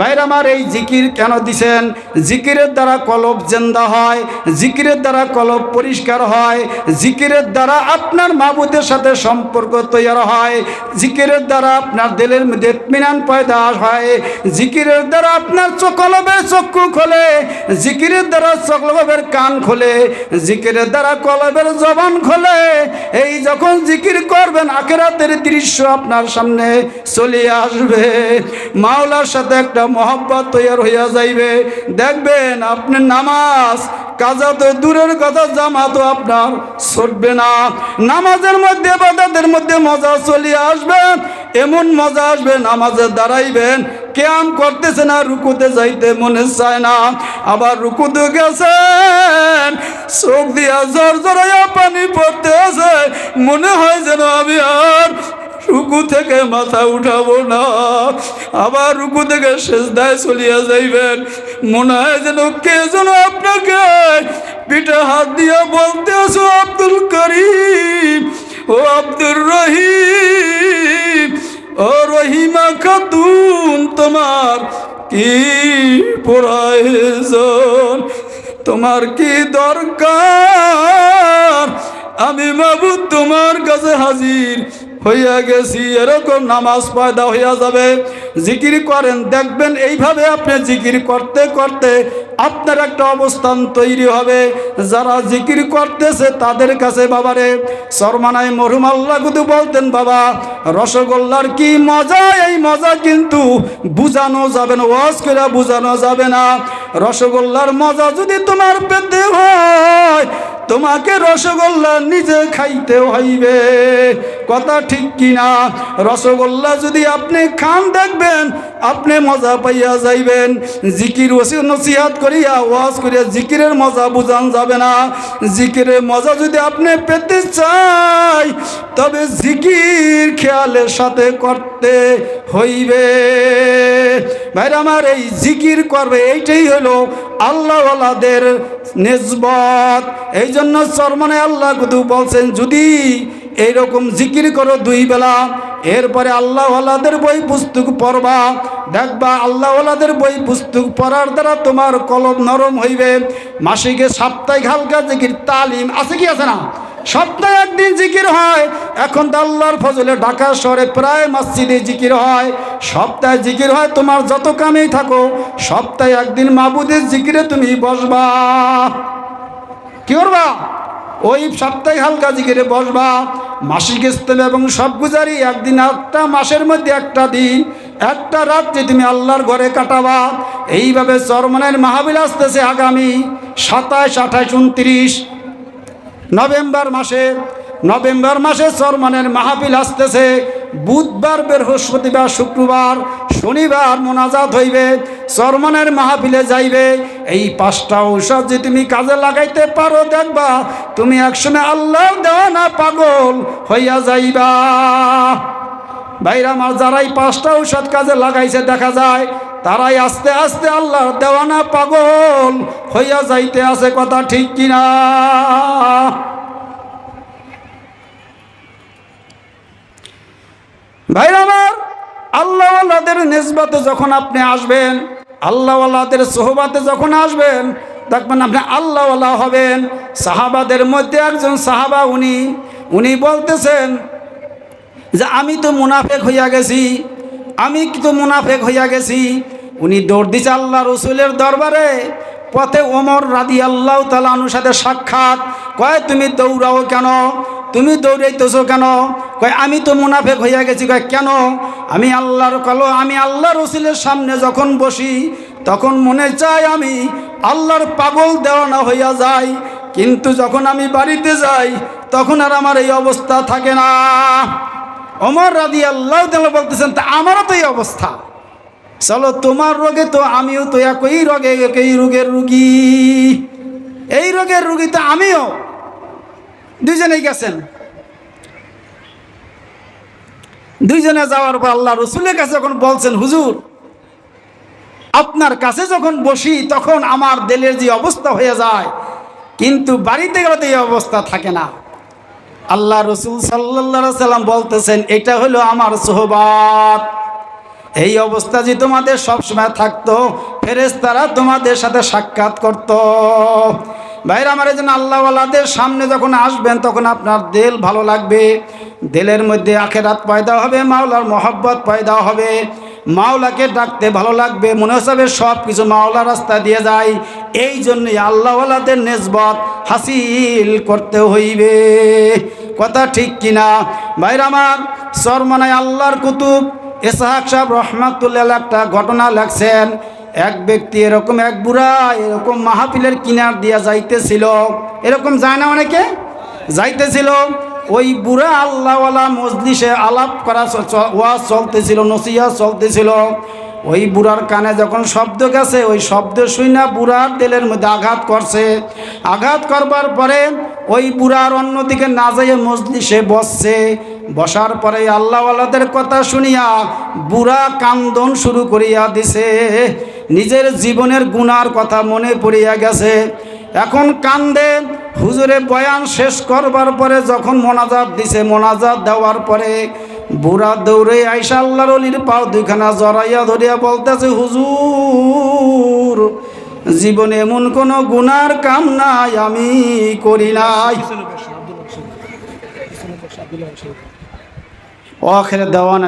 ভাইর আমার এই জিকির কেন দিছেন? জিকিরের দ্বারা কলব জেন্দা হয়, জিকিরের দ্বারা কলব পরিষ্কার হয়, জিকিরের দ্বারা আপনার মাবুদের সাথে সম্পর্ক তৈরি হয়, জিকিরের দ্বারা আপনার দিলের মধ্যে ইতমিনান পয়দা হয়, জিকিরের দ্বারা আপনার কলবের চক্ষু খোলে, জিকিরের দ্বারা কলবের কান খোলে, জিকিরের দ্বারা কলবের জবান খোলে। এই যখন জিকির করবেন, আখেরাতের দৃশ্য আপনার সামনে চলে আসবে। মাওলার সাথে একটা মহব্বত তৈরি হইয়া যাইবে। দেখবেন আপনি নামাজ, কাজা তো দূরের কথা জামা তো আপনার ছুটবে না। নামাজের মধ্যে বাদাদের মধ্যে মজা চলিয়ে আসবেন এমন মজা আসবে, নামাজে দাঁড়াইবেন। কেয়াম করতেছে না, রুকুতে যাইতে মনে চায় না। আবার রুকুতে গেছেন, চোখ দিয়া জর জরাইয়া পানি পড়তে আছে মনে হয় যেন আমি আর রুকু থেকে মাথা উঠাবো না। আবার রুকু থেকে শেষদায় চলিয়া যাইবেন। মনে হয় যেন কে যেন আপনাকে পিঠে হাত দিয়া বলতে আসো আব্দুল করিম, ও আব্দুর রহিম, ও রহিমা খাতুন, তোমার কি প্রয়োজন? তোমার কি দরকার? আমি মাবুদ তোমার কাছে হাজির হইয়া গেছি, এরকম নামাজ পয়দা হইয়া যাবে। জিকির করেন, দেখবেন এইভাবে আপনি জিকির করতে করতে আপনার একটা অবস্থান তৈরি হবে। যারা জিকির করতেছে তাদের কাছে বাবারে, শর্মানায় মরহুম আল্লাহ কুতু বলতেন, বাবা, রসগোল্লার কি মজা? এই মজা কিন্তু বুঝানো যাবে না, ওয়াজ করে বুঝানো যাবে না। রসগোল্লার মজা যদি তোমার পেতে হয় তোমাকে রসগোল্লা নিজে খাইতে হইবে। কথা ঠিক কিনা? রসগোল্লা যদি আপনি খান, দেখবেন আপনি মজা পাইয়া যাইবেন। জিকির নসিহাত করিয়া, ওয়াজ করিয়া জিকিরের মজা বুঝান যাবে না। জিকিরের মজা যদি আপনি পেতে চাই, তবে জিকির খেয়ালের সাথে করতে হইবে। ভাইরা আমার এই জিকির করবে, এইটাই হলো আল্লাহওয়ালাদের নেজবত এই জন্য চরমনে আল্লাহ কুদু বলছেন, যদি এইরকম জিকির করো দুই বেলা, এরপরে আল্লাহওয়ালাদের বই পুস্তক পড়বা, দেখবা আল্লাহওয়ালাদের বই পুস্তক পড়ার দ্বারা তোমার কলম নরম হইবে। মাসিকে সাপ্তাহিক হালকা জিকির, তালিম, আছে কি আছে না? সপ্তাহে একদিন জিকির হয়। এখন তো আল্লাহর ফজলে ঢাকা শহরে প্রায় মসজিদে জিকির হয়। সপ্তাহে জিকির হয়, তোমার যত কামেই থাকো। সপ্তাহে একদিন মাবুদের জিকিরে তুমি বসবা। কি করবা? ওই সপ্তাহে হালকা জিকিরে বসবা। মাসিক ইস্তেম এবং সব গুজারি একদিন একটা মাসের মধ্যে একটা দিন। একটা রাত্রি তুমি আল্লাহর ঘরে কাটাবা। এইভাবে চরমনের মাহাবিল আসতেছে আগামী সাতাশ, আঠাশ, উনত্রিশ। নভেম্বর মাসে নভেম্বর মাসে চরমানের মাহফিল আসতেছে। বুধবার, বৃহস্পতিবার, শুক্রবার, শনিবার মোনাজাত হইবে, চরমানের মাহাবিলে যাইবে। এই পাঁচটা ঔষধ যে তুমি কাজে লাগাইতে পারো, দেখবা তুমি একসময় আল্লাহর দেওয়া না পাগল হইয়া যাইবা। ভাইরা, আমার যারাই পাঁচটা ঔষধ কাজে লাগাইছে, দেখা যায় তারাই আস্তে আস্তে আল্লাহর দেওয়ানা পাগল হইয়া যাইতে আছে কথা ঠিক কিনা? ভাইরা আমার, আল্লাহওয়ালাদের নিসবাতে যখন আপনি আসবেন, আল্লাহওয়ালাদের সোহবাতে যখন আসবেন, দেখবেন আপনি আল্লাহওয়ালা হবেন। সাহাবাদের মধ্যে একজন সাহাবা উনি উনি বলতেছেন যে, আমি তো মুনাফেক হইয়া গেছি, আমি তো মুনাফেক হইয়া গেছি? উনি দৌড় দিছে আল্লাহ রসুলের দরবারে। পথে ওমর রাদি আল্লাহ তালানুর সাথে সাক্ষাৎ। কয়, তুমি দৌড়াও কেন? তুমি দৌড়াইতেছো কেন? কয়, আমি তো মুনাফেক হইয়া গেছি। কয়, কেন? আমি আল্লাহর কলো আমি আল্লাহ রসুলের সামনে যখন বসি, তখন মনে চায় আমি আল্লাহর পাগল দেওয়ানা হইয়া যায় কিন্তু যখন আমি বাড়িতে যাই, তখন আর আমার এই অবস্থা থাকে না। অমর রাদি আল্লাহ বলতেছেন, তা আমারও তো এই অবস্থা। চলো তোমার রোগে তো আমিও তো একই রোগে, একই রোগের রুগী। এই রোগের রুগী তো আমিও। দুইজনেই গেছেন। দুইজনে যাওয়ার পর আল্লাহ রসুলের কাছে যখন বলছেন, হুজুর, আপনার কাছে যখন বসি, তখন আমার দিলের যে অবস্থা হয়ে যায়। কিন্তু বাড়িতে গেলে তো এই অবস্থা থাকে না। আল্লাহ রসুল সাল্লা সাল্লাম বলতেছেন, এটা হলো আমার সোহবাত। এই অবস্থা যে তোমাদের সবসময় থাকতো, ফেরেশতারা তোমাদের সাথে সাক্ষাৎ করত। ভাইরা, আমার এই জন্য আল্লাহওয়ালাদের সামনে যখন আসবেন, তখন আপনার দিল ভালো লাগবে। দিলের মধ্যে আখেরাত পয়দা হবে, মাওলার মহব্বত পয়দা হবে। মাওলাকে ডাকতে ভালো লাগবে, মনে হচ্ছে সব কিছু মাওলা রাস্তা দিয়ে যায়। এই জন্যই আল্লাহওয়ালাদের নেসবত হাসিল করতে হইবে। কথা ঠিক কিনা? ভাইরা, আমার সরমনায় আল্লাহর কুতুব এসাহাক সাহেব রহমাতুল্লাহ একটা ঘটনা লেখছেন, এক ব্যক্তি এরকম এক বুড়া এরকম মাহফিলের কিনার দিয়া যাইতেছিল। এরকম যায় না অনেকে? যাইতেছিল। ওই বুড়া আল্লাহওয়ালা মজলিসে আলাপ করা ওয়াজ চলতেছিল নসিয়া চলতেছিল। ওই বুড়ার কানে যখন শব্দ গেছে, ওই শব্দ শুই না বুড়ার তেলের মধ্যে আঘাত করছে। আঘাত করবার পরে ওই বুড়ার অন্যদিকে না যাইয়ে মজলিসে বসছে। বসার পরে আল্লাহওয়ালাদের কথা শুনিয়া বুড়া কান্দন শুরু করিয়া দিছে। নিজের জীবনের গুনার কথা মনে পড়িয়া গেছে। এখন কান্দে, হুজুরে বয়ান শেষ করবার পরে যখন মোনাজাত দিছে, মোনাজাত দেওয়ার পরে বুড়া দৌড়ে আইসা আল্লাহর অলির পাও দুইখানা জড়াইয়া ধরিয়া বলতেছে, হুজুর, জীবনে এমন কোনো গুনার কাম নাই, আমি করি নাই। ও আখেরে দেওয়ান